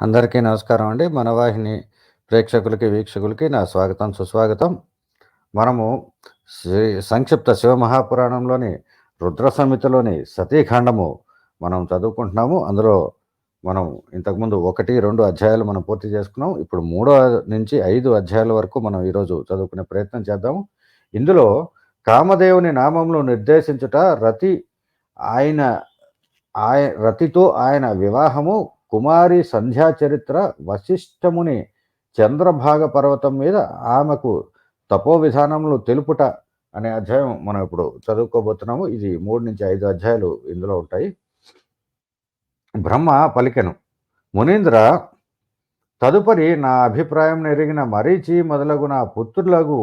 అందరికీ నమస్కారం అండి. మన వాహిని ప్రేక్షకులకి, వీక్షకులకి నా స్వాగతం, సుస్వాగతం. మనము శ్రీ సంక్షిప్త శివమహాపురాణంలోని రుద్ర సంహితలోని సతీఖండము మనం చదువుకుంటున్నాము. అందులో మనం ఇంతకుముందు 1, 2 అధ్యాయాలు మనం పూర్తి చేసుకున్నాం. ఇప్పుడు మూడో నుంచి ఐదు అధ్యాయాల వరకు మనం ఈరోజు చదువుకునే ప్రయత్నం చేద్దాము. ఇందులో కామదేవుని నామంలో నిర్దేశించుట రతి ఆయన ఆయ రతితో ఆయన వివాహము, కుమారి సంధ్యా చరిత్ర, వశిష్ఠముని చంద్రభాగ పర్వతం మీద ఆమెకు తపో విధానములు తెలుపుట అనే అధ్యాయం మనం ఇప్పుడు చదువుకోబోతున్నాము. ఇది 3-5 అధ్యాయాలు ఇందులో ఉంటాయి. బ్రహ్మ పలికెను. మునీంద్ర తదుపరి నా అభిప్రాయం నెరిగిన మరీచి మొదలగు నా పుత్రులగు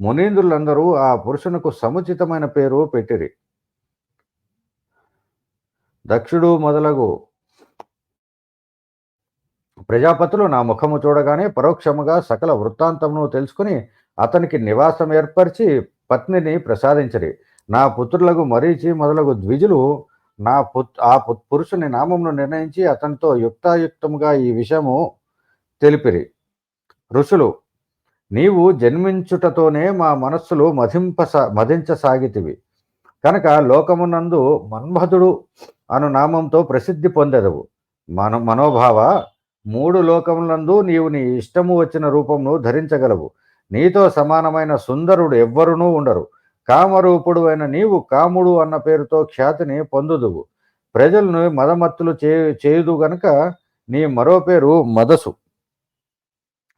మునీంద్రులందరూ ఆ పురుషునకు సముచితమైన పేరు పెట్టిరి. దక్షుడు మొదలగు ప్రజాపతులు నా ముఖము చూడగానే పరోక్షముగా సకల వృత్తాంతమును తెలుసుకుని అతనికి నివాసం ఏర్పరిచి పత్నిని ప్రసాదించిరి. నా పుత్రులకు మరీచి మొదలగు ద్విజులు నా పుత్ ఆ పు పురుషుని నామమును నిర్ణయించి అతనితో యుక్తాయుక్తముగా ఈ విషయము తెలిపిరి. ఋషులు నీవు జన్మించుటతోనే మా మనస్సులు మధింప మధించసాగితివి కనుక లోకమునందు మన్మధుడు అను నామంతో ప్రసిద్ధి పొందెదవు. మన మనోభావ మూడు లోకములందు నీవు నీ ఇష్టము వచ్చిన రూపమును ధరించగలవు. నీతో సమానమైన సుందరుడు ఎవ్వరునూ ఉండరు. కామరూపుడు అయిన నీవు కాముడు అన్న పేరుతో ఖ్యాతిని పొందుదువు. ప్రజలను మదమత్తులు చే చేయుదు గనుక నీ మరో పేరు మదసు.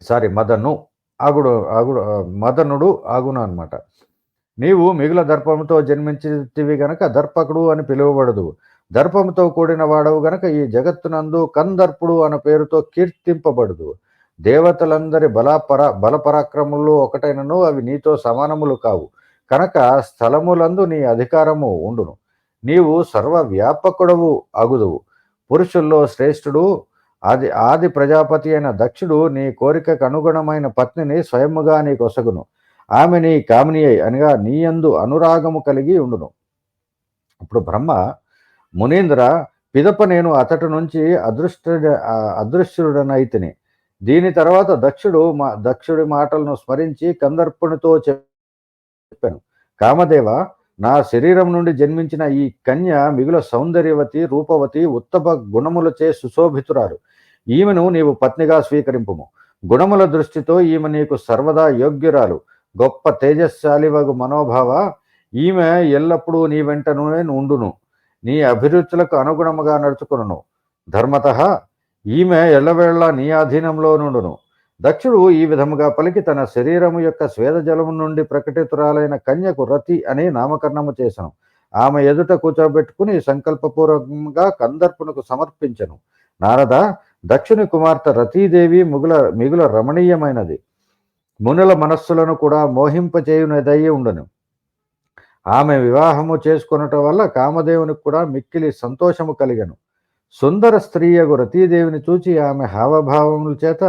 సారీ మదను అగుడు అగుడు మదనుడు అగును అన్నమాట. నీవు మిగుల దర్పముతో జన్మించితివి గనక దర్పకుడు అని పిలువబడదువు. దర్పముతో కూడిన వాడవు గనక ఈ జగత్తునందు కందర్పుడు అన్న పేరుతో కీర్తింపబడదు దేవతలందరి బలపర బలపరాక్రములు ఒకటైనను అవి నీతో సమానములు కావు. కనుక స్థలములందు నీ అధికారము ఉండును. నీవు సర్వవ్యాపకుడవు అగుదువు. పురుషుల్లో శ్రేష్ఠుడు ఆది ఆది ప్రజాపతి అయిన దక్షుడు నీ కోరికకు అనుగుణమైన పత్నిని స్వయముగా నీకొసగును. ఆమె నీ కామినియై అనగా నీయందు అనురాగము కలిగి ఉండును. ఇప్పుడు బ్రహ్మ మునీంద్ర పిదప నేను అతటి నుంచి అదృష్ట అదృశ్యుడనైతిని. దీని తర్వాత దక్షుడు మా దక్షుడి మాటలను స్మరించి కందర్పునితో చెప్పాను. కామదేవ నా శరీరం నుండి జన్మించిన ఈ కన్య మిగుల సౌందర్యవతి, రూపవతి, ఉత్తమ గుణములచే సుశోభితురాలు. ఈమెను నీవు పత్నిగా స్వీకరింపుము. గుణముల దృష్టితో ఈమె నీకు సర్వదా యోగ్యురాలు. గొప్ప తేజస్శాలివగు మనోభావ ఈమె ఎల్లప్పుడూ నీ వెంటనే ఉండును. నీ అభిరుచులకు అనుగుణముగా నడుచుకును ధర్మత ఈమె ఎల్లవేళ్ళా నీ అధీనంలో నుండును. దక్షుడు ఈ విధముగా పలికి తన శరీరము యొక్క స్వేదజలము నుండి ప్రకటితురాలైన కన్యకు రతి అని నామకరణము చేశాను ఆమె ఎదుట కూర్చోబెట్టుకుని సంకల్పపూర్వకంగా కందర్పునకు సమర్పించెను. నారద దక్షుని కుమార్తె రతీదేవి మిగుల మిగుల రమణీయమైనది. మునుల మనస్సులను కూడా మోహింపచేయునదయ్యి ఉండను ఆమె వివాహము చేసుకొనుట వల్ల కామదేవునికి కూడా మిక్కిలి సంతోషము కలిగను సుందర స్త్రీయగు రతీదేవిని చూచి ఆమె హావభావముల చేత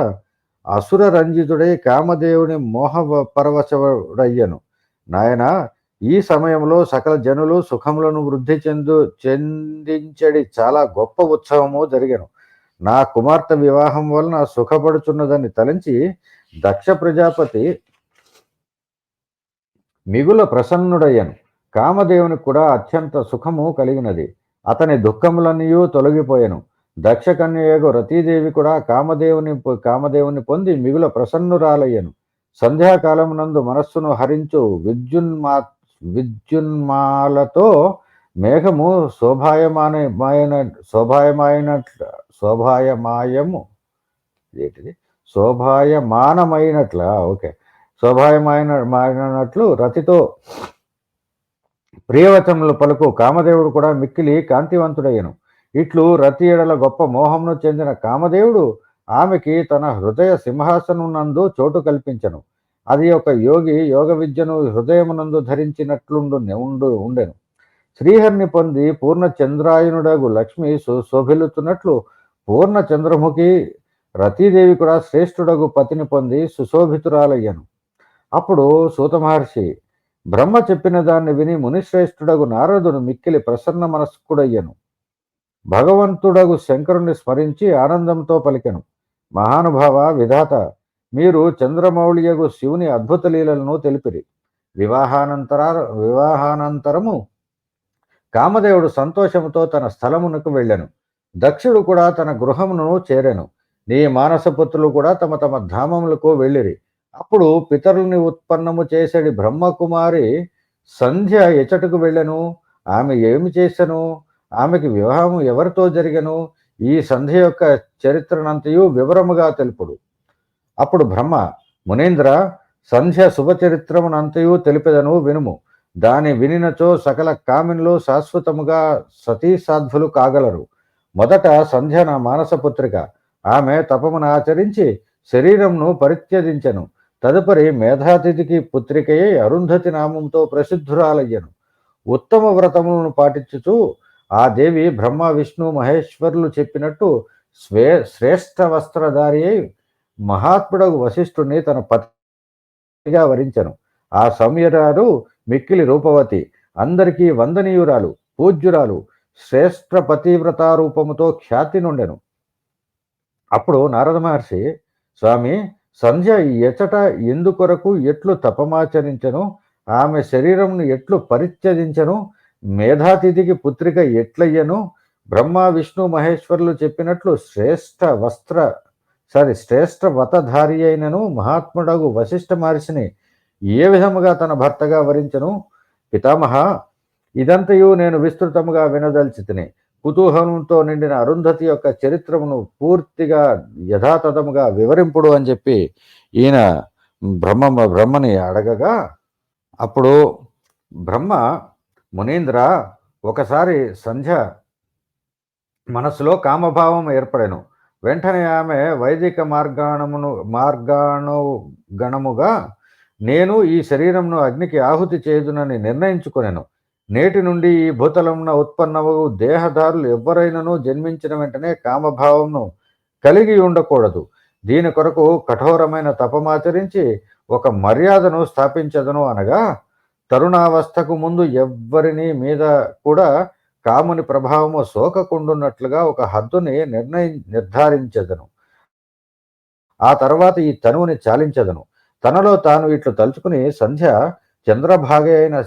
అసుర రంజితుడై కామదేవుని మోహ పరవశుడయ్యను. నాయనా ఈ సమయంలో సకల జనులు సుఖములను వృద్ధి చెందు చెందించడి చాలా గొప్ప ఉత్సవము జరిగను నా కుమార్తె వివాహం వలన సుఖపడుచున్నదని తలంచి దక్ష ప్రజాపతి మిగుల ప్రసన్నుడయ్యను. కామదేవునికి కూడా అత్యంత సుఖము కలిగినది. అతని దుఃఖములన్నీయూ తొలగిపోయెను. దక్షకన్యయగు రతీదేవి కూడా కామదేవుని కామదేవుని పొంది మిగుల ప్రసన్నురాలయ్యను. సంధ్యాకాలమునందు మనస్సును హరించు విద్యున్మా విద్యున్మాలతో మేఘము శోభాయమానమైన శోభాయమైనట్ల శోభాయమాయము ఏంటిది శోభాయమానమైనట్ల ఓకే శోభాయమైన మాయనట్లు రతితో ప్రియవచనములు పలుకు కామదేవుడు కూడా మిక్కిలి కాంతివంతుడయ్యను. ఇట్లు రతి ఎడల గొప్ప మోహమును చెందిన కామదేవుడు ఆమెకి తన హృదయ సింహాసనమునందు చోటు కల్పించెను. అది ఒక యోగి యోగ విద్యను హృదయమునందు ధరించినట్లుండు ఉండు ఉండెను. శ్రీహరిని పొంది పూర్ణ చంద్రాయనుడగు లక్ష్మి సుశోభిల్లుతున్నట్లు పూర్ణ చంద్రముఖి రతీదేవి కూడా శ్రేష్ఠుడగు పతిని పొంది సుశోభితురాలయ్యను. అప్పుడు సూత మహర్షి బ్రహ్మ చెప్పిన దాన్ని విని మునిశ్రేష్ఠుడగు నారదుడు మిక్కిలి ప్రసన్న మనస్కుడయ్యను. భగవంతుడగు శంకరుని స్మరించి ఆనందంతో పలికెను. మహానుభావ విధాత మీరు చంద్రమౌళియగు శివుని అద్భుత లీలలను తెలిపిరి. వివాహానంతర వివాహానంతరము కామదేవుడు సంతోషముతో తన స్థలమునకు వెళ్ళెను. దక్షుడు కూడా తన గృహమును చేరెను. నీ మానసపుత్రులు కూడా తమ తమ ధామములకు వెళ్ళిరి. అప్పుడు పితరుల్ని ఉత్పన్నము చేసేడి బ్రహ్మకుమారి సంధ్య ఎచటకు వెళ్ళెను. ఆమె ఏమి చేసెను? ఆమెకి వివాహం ఎవరితో జరిగెను? ఈ సంధ్య యొక్క చరిత్రనంతయు వివరముగా తెలుపుడు. అప్పుడు బ్రహ్మ మునీంద్ర సంధ్య శుభచరిత్రమునంతయు తెలిపెదను వినుము. దాని వినినచో సకల కామిన్లు శాశ్వతముగా సతీ సాధ్వులు కాగలరు. మొదట సంధ్య నా మానసపుత్రిక. ఆమె తపమును ఆచరించి శరీరంను పరిత్యజించెను. తదుపరి మేధాతిథికి పుత్రికయే అరుంధతి నామంతో ప్రసిద్ధురాలయ్యను. ఉత్తమ వ్రతములను పాటించుచు ఆ దేవి బ్రహ్మ విష్ణు మహేశ్వరులు చెప్పినట్టు స్వే శ్రేష్ఠ వస్త్రధారి అయి మహాత్ముడగు వశిష్ఠుని తన పతిగా వరించెను. ఆ సౌమ్యరాలు మిక్కిలి రూపవతి. అందరికీ వందనీయురాలు పూజ్యురాలు శ్రేష్ఠ పతివ్రత రూపముతో ఖ్యాతి నుండెను. అప్పుడు నారద మహర్షి స్వామి సంధ్య ఎచట ఎందుకొరకు ఎట్లు తపమాచరించను? ఆమె శరీరంను ఎట్లు పరిత్యజించను? మేధాతిథికి పుత్రిక ఎట్లయ్యను? బ్రహ్మ విష్ణు మహేశ్వరులు చెప్పినట్లు శ్రేష్ఠ వస్త్ర సారీ శ్రేష్ఠ వతధారి అయినను మహాత్ముడగు వశిష్ఠ మహర్షిని ఏ విధముగా తన భర్తగా వరించను? పితామహ ఇదంతయు నేను విస్తృతముగా వినదల్చి తిని కుతూహలంతో నిండిన అరుంధతి యొక్క చరిత్రమును పూర్తిగా యథాతథముగా వివరింపుడు అని చెప్పి ఈయన బ్రహ్మ బ్రహ్మని అడగగా అప్పుడు బ్రహ్మ మునీంద్ర ఒకసారి సంధ్య మనసులో కామభావం ఏర్పడెను. వెంటనే ఆమె వైదిక మార్గాణమును మార్గాణుగణముగా నేను ఈ శరీరంను అగ్నికి ఆహుతి చేయుదునని నిర్ణయించుకునేను. నేటి నుండి ఈ భూతలమున ఉత్పన్నము దేహదారులు ఎవ్వరైనను జన్మించిన వెంటనే కామభావంను కలిగి ఉండకూడదు. దీని కొరకు కఠోరమైన తపమాచరించి ఒక మర్యాదను స్థాపించదను అనగా తరుణావస్థకు ముందు ఎవ్వరిని మీద కూడా కాముని ప్రభావము సోకకుండున్నట్లుగా ఒక హద్దుని నిర్ణయి నిర్ధారించదను. ఆ తర్వాత ఈ తనువుని చాలించదను. తనలో తాను ఇట్లు తలుచుకుని సంధ్య చంద్రభాగ అయిన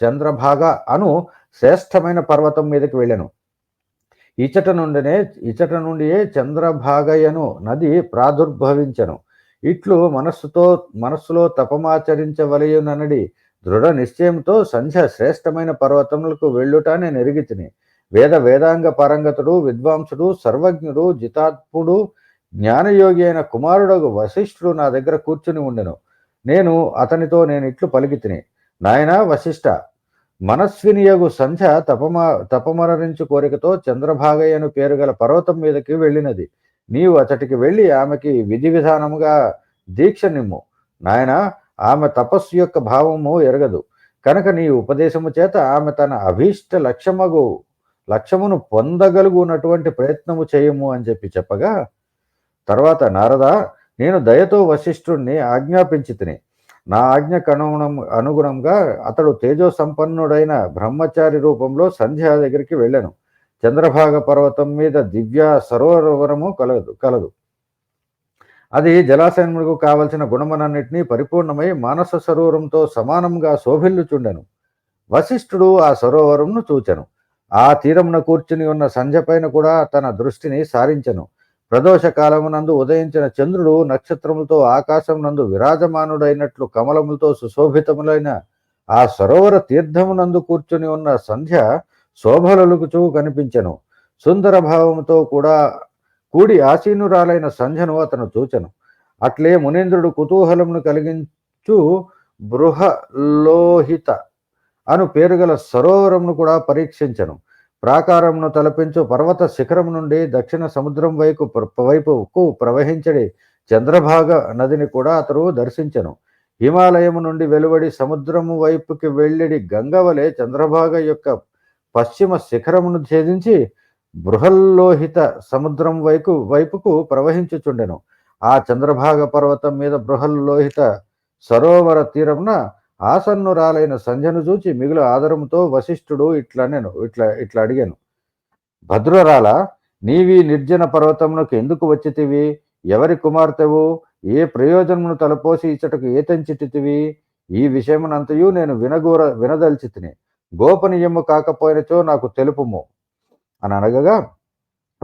చంద్రభాగ అను శ్రేష్టమైన పర్వతం మీదకి వెళ్ళాను. ఇచట నుండినే ఇచట నుండియే చంద్రభాగయను నది ప్రాదుర్భవించను. ఇట్లు మనస్సుతో మనస్సులో తపమాచరించవలయుననడి దృఢ నిశ్చయంతో సంధ్య శ్రేష్టమైన పర్వతములకు వెళ్ళుట నేను తిని వేద వేదాంగ పారంగతుడు విద్వాంసుడు సర్వజ్ఞుడు జితాత్ముడు జ్ఞానయోగి అయిన కుమారుడు వశిష్ఠుడు నా దగ్గర కూర్చుని ఉండెను. నేను అతనితో నేను ఇట్లు పలికి తిని నాయన వశిష్ట మనస్వినియగు సంధ్య తపమ తపమరణించు కోరికతో చంద్రభాగయ్యను పేరు గల పర్వతం మీదకి వెళ్ళినది. నీవు అతటికి వెళ్ళి ఆమెకి విధి విధానముగా దీక్ష నిమ్ము. నాయన ఆమె తపస్సు యొక్క భావము ఎరగదు. కనుక నీ ఉపదేశము చేత ఆమె తన అభీష్ట లక్ష్యమగు లక్ష్యమును పొందగలుగునటువంటి ప్రయత్నము చేయము అని చెప్పి చెప్పగా తర్వాత నారద నేను దయతో వశిష్ఠుణ్ణి ఆజ్ఞాపించి తిని నా ఆజ్ఞకు అనుగుణం అనుగుణంగా అతడు తేజో సంపన్నుడైన బ్రహ్మచారి రూపంలో సంధ్య దగ్గరికి వెళ్ళాను. చంద్రభాగ పర్వతం మీద దివ్య సరోవరము కలదు కలదు. అది జలాశయములకు కావలసిన గుణములన్నింటినీ పరిపూర్ణమై మానస సరోవరంతో సమానంగా శోభిల్లుచుండెను. వశిష్ఠుడు ఆ సరోవరంను చూచెను. ఆ తీరమున కూర్చుని ఉన్న సంధ్య పైన కూడా తన దృష్టిని సారించెను. ప్రదోష కాలమునందు ఉదయించిన చంద్రుడు నక్షత్రములతో ఆకాశం నందు విరాజమానుడైనట్లు కమలములతో సుశోభితములైన ఆ సరోవర తీర్థమునందు కూర్చుని ఉన్న సంధ్య శోభలలుగుచూ కనిపించెను. సుందర భావముతో కూడా కూడి ఆసీనురాలైన సంధ్యను అతను చూచెను. అట్లే మునీంద్రుడు కుతూహలమును కలిగించు బృహలోహిత అను పేరుగల సరోవరమును కూడా పరీక్షించను. ప్రాకారమును తలపించు పర్వత శిఖరం నుండి దక్షిణ సముద్రం వైపు వైపుకు ప్రవహించడి చంద్రభాగ నదిని కూడా అతడు దర్శించను. హిమాలయము నుండి వెలువడి సముద్రము వైపుకి వెళ్ళిడి గంగవలే చంద్రభాగ యొక్క పశ్చిమ శిఖరమును ఛేదించి బృహల్లోహిత సముద్రం వైపు వైపుకు ప్రవహించుచుండెను. ఆ చంద్రభాగ పర్వతం మీద బృహల్లోహిత సరోవర తీరమున ఆసన్నురాలైన సంధ్యను చూచి మిగులు ఆదరముతో వశిష్ఠుడు ఇట్లా నేను ఇట్లా ఇట్లా అడిగాను. భద్రురాల నీవి నిర్జన పర్వతమునకు ఎందుకు వచ్చితివి? ఎవరి కుమార్తెవు? ఏ ప్రయోజనమును తలపోసి ఇచ్చటకు ఏతంచితివి ఈ విషయమునంతయు నేను వినగూర వినదల్చితిని. గోపనీయము కాకపోయినచో నాకు తెలుపుము. అని అనగగా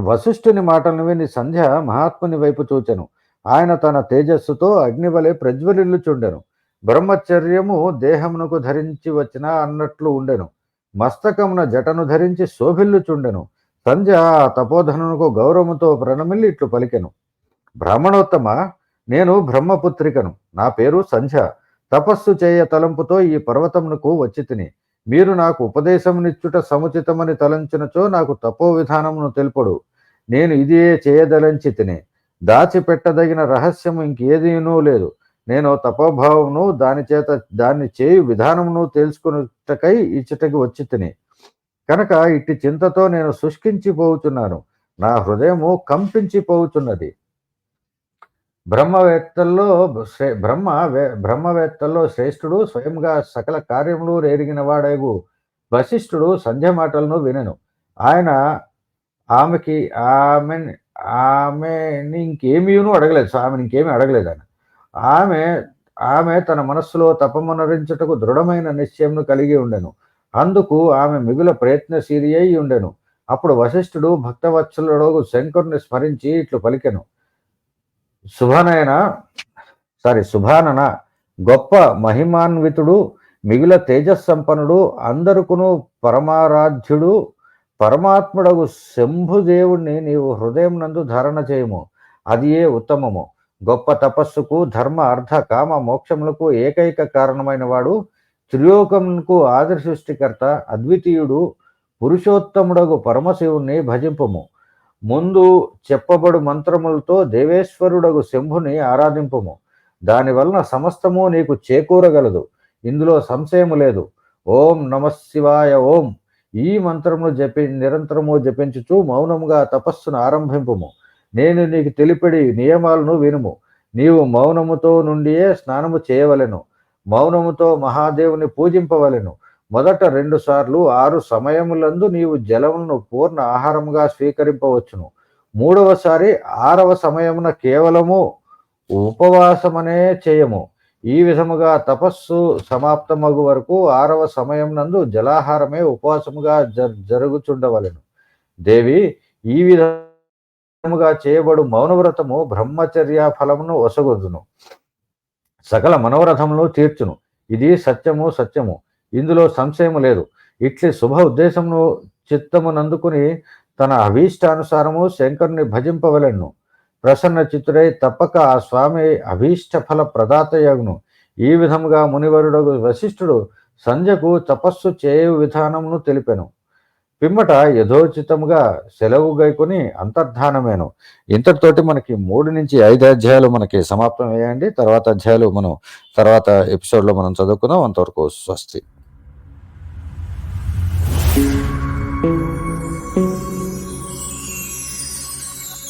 వశిష్ఠుని మాటలను విని సంధ్య మహాత్ముని వైపు చూచెను. ఆయన తన తేజస్సుతో అగ్నివలే ప్రజ్వలిల్లుచుండెను. బ్రహ్మచర్యము దేహమునకు ధరించి వచ్చిన అన్నట్లు ఉండెను. మస్తకమున జటను ధరించి శోభిల్లుచుండెను. సంధ్య ఆ తపోధనునకు గౌరవముతో ప్రణమిల్లి ఇట్లు పలికెను. బ్రాహ్మణోత్తమ నేను బ్రహ్మపుత్రికను. నా పేరు సంధ్య. తపస్సు చేయ తలంపుతో ఈ పర్వతమునకు వచ్చి తిని. మీరు నాకు ఉపదేశమునిచ్చుట సముచితమని తలంచినచో నాకు తపో విధానమును తెలుపడు. నేను ఇదే చేయదలంచి తిని. దాచిపెట్టదగిన రహస్యము ఇంకేదీనూ లేదు. నేను తపోభావమును దాని చేత దాన్ని చేయు విధానమును తెలుసుకున్నటకై ఇచ్చటకి వచ్చి తిని. కనుక ఇట్టి చింతతో నేను శుష్కించిపోతున్నాను నా హృదయము కంపించిపోతున్నది. బ్రహ్మవేత్తల్లో బ్రహ్మ వే- బ్రహ్మవేత్తల్లో శ్రేష్ఠుడు స్వయంగా సకల కార్యములు ఎరిగిన వాడేగు. వశిష్ఠుడు సంధ్య మాటలను వినెను. ఆయన ఆమెకి ఆమె ఆమెని ఇంకేమీను అడగలేదు. సో ఆమెను ఇంకేమీ అడగలేదు ఆయన. ఆమె ఆమె తన మనస్సులో తపమనరించుటకు దృఢమైన నిశ్చయంను కలిగి ఉండెను. అందుకు ఆమె మిగుల ప్రయత్నశీలి అయి ఉండెను. అప్పుడు వశిష్ఠుడు భక్తవత్సలుడు శంకరుని స్మరించి ఇట్లు పలికెను. శుభనయన సారీ శుభానన గొప్ప మహిమాన్వితుడు మిగుల తేజస్సంపన్నుడు అందరుకును పరమారాధ్యుడు పరమాత్ముడగు శంభుదేవుణ్ణి నీవు హృదయం నందు ధారణ చేయము. అది ఏ ఉత్తమము? గొప్ప తపస్సుకు ధర్మ అర్థ కామ మోక్షములకు ఏకైక కారణమైన వాడు త్రిలోకమునకు ఆదర్శ సృష్టికర్త అద్వితీయుడు పురుషోత్తముడగు పరమశివుణ్ణి భజింపము. ముందు చెప్పబడు మంత్రములతో దేవేశ్వరుడగు శంభుని ఆరాధింపము. దానివలన సమస్తము నీకు చేకూరగలదు. ఇందులో సంశయము లేదు. ఓం నమ శివాయ ఓం. ఈ మంత్రమును జపి నిరంతరము జపించుచు మౌనముగా తపస్సును ఆరంభింపుము. నేను నీకు తెలిపడి నియమాలను వినుము. నీవు మౌనముతో నుండియే స్నానము చేయవలెను. మౌనముతో మహాదేవుని పూజింపవలెను. మొదట రెండు సార్లు ఆరు సమయములందు నీవు జలమును పూర్ణ ఆహారముగా స్వీకరింపవచ్చును. మూడవసారి ఆరవ సమయమున కేవలము ఉపవాసమనే చేయము. ఈ విధముగా తపస్సు సమాప్తమగు వరకు ఆరవ సమయం నందు జలాహారమే ఉపవాసముగా జ- జరుగుచుండవలెను. దేవి ఈ ముగా చేయబడు మౌనవ్రతము బ్రహ్మచర్య ఫలమును ఒసగొద్దును సకల మనోరథమును తీర్చును. ఇది సత్యము సత్యము. ఇందులో సంశయము లేదు. ఇట్లి శుభ ఉద్దేశమును చిత్తమునందుకుని తన అభీష్టానుసారము శంకరుని భజింపవలెను ప్రసన్న చిత్తుడై తప్పక ఆ స్వామి అభీష్ట ఫల ప్రదాతయగును ఈ విధముగా మునివరుడు వశిష్ఠుడు సంధ్యకు తపస్సు చేయు విధానమును తెలిపెను. పిమ్మట యథోచితముగా సెలవు గైకొని అంతర్ధానమేను. ఇంతటితోటి మనకి మూడు నుంచి ఐదు అధ్యాయాలు మనకి సమాప్తం అయ్యాయండి తర్వాత అధ్యాయాలు మనం తర్వాత ఎపిసోడ్లో మనం చదువుకుందాం. అంతవరకు స్వస్తి.